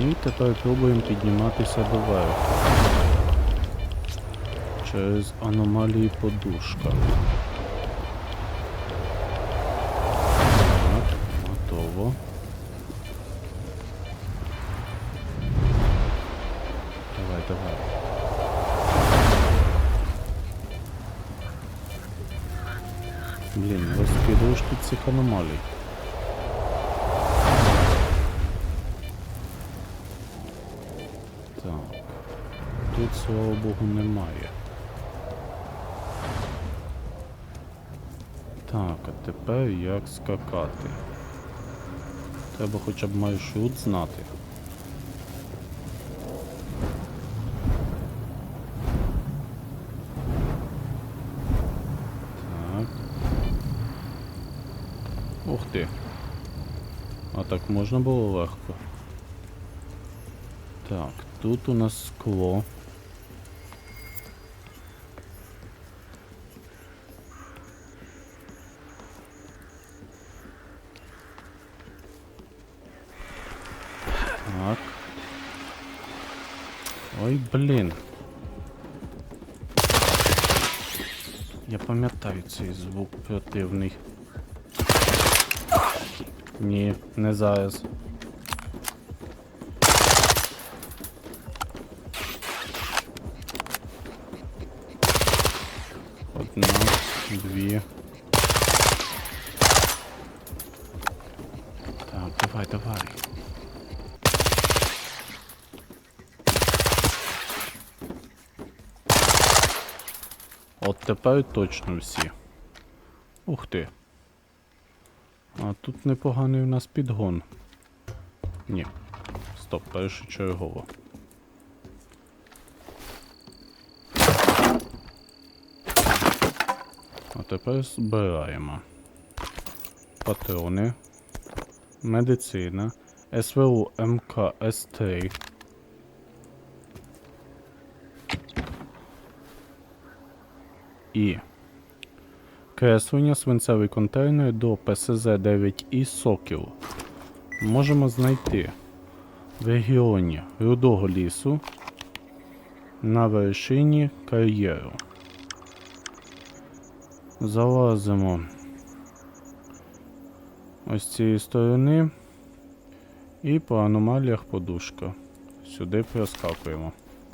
І тепер пробуємо підніматися доверху. Через аномалії подушка. Так, готово. Давай, давай. Блін, розкидуєш тут цих аномалій. Так. Тут, слава Богу, немає. Так, а тепер як скакати? Треба хоча б маршрут знати. Так. Ух ти. А так можна було легко. Так, тут у нас скло. Так. Ой, блін. Я пам'ятаю цей звук противний. Ні, не зараз. Одна, дві. Так, давай, давай. От тепер точно всі. Ух ти. А тут непоганий у нас підгон. Ні. Стоп, першочергово. А тепер збираємо. Патрони. Медицина. СВУ МК С3. І креслення свинцевий контейнер до ПСЗ-9 і Сокіл. Можемо знайти в регіоні Рудого лісу на вершині кар'єру. Залазимо ось цієї сторони і по аномаліях подушка. Сюди проскакуємо.